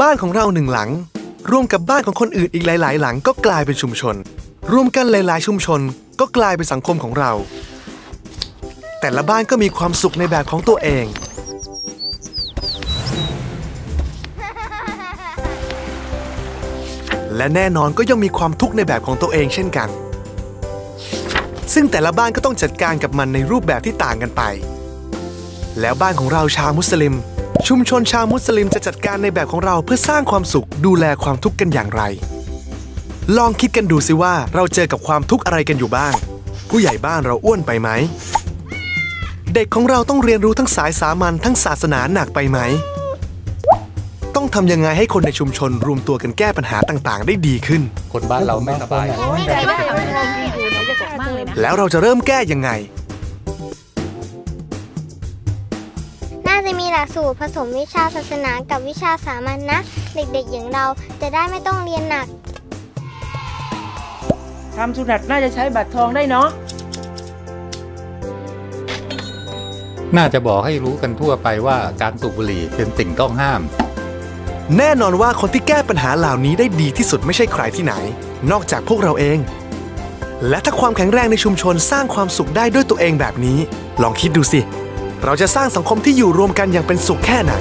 บ้านของเราหนึ่งหลัง ร่วมกับบ้านของคนอื่นอีกหลาย ๆ หลังก็กลายเป็นชุมชน รวมกันหลาย ๆ ชุมชนก็กลายเป็นสังคมของเรา แต่ละบ้านก็มีความสุขในแบบของตัวเอง และแน่นอนก็ยังมีความทุกข์ในแบบของตัวเองเช่นกัน ซึ่งแต่ละบ้านก็ต้องจัดการกับมันในรูปแบบที่ต่างกันไป แล้วบ้านของเราชาวมุสลิม ชุมชนชาวมุสลิมจะจัดการในแบบของเราเพื่อสร้างความสุขดูแลความทุกข์กันอย่างไร ลองคิดกันดูสิว่าเราเจอกับความทุกข์อะไรกันอยู่บ้าง ผู้ใหญ่บ้านเราอ้วนไปไหม เด็กของเราต้องเรียนรู้ทั้งสายสามัญทั้งศาสนาหนักไปไหม ต้องทำยังไงให้คนในชุมชนรวมตัวกันแก้ปัญหาต่างๆ ได้ดีขึ้น คนบ้านเราไม่สบาย แล้วเราจะเริ่มแก้ยังไง น่าจะมีหลักสูตรผสมวิชาศาสนากับวิชาสามัญนะ เด็กๆอย่างเราจะได้ไม่ต้องเรียนหนักทำสุนัตน่าจะใช้บัตรทองได้เนาะน่าจะบอกให้รู้กันทั่วไปว่าการสูบบุหรี่เป็นสิ่งต้องห้าม แน่นอนว่าคนที่แก้ปัญหาเหล่านี้ได้ดีที่สุดไม่ใช่ใครที่ไหน นอกจากพวกเราเอง และถ้าความแข็งแรงในชุมชนสร้างความสุขได้ด้วยตัวเองแบบนี้ ลองคิดดูสิ เราจะสร้างสังคมที่อยู่รวมกันอย่างเป็นสุขแค่ไหน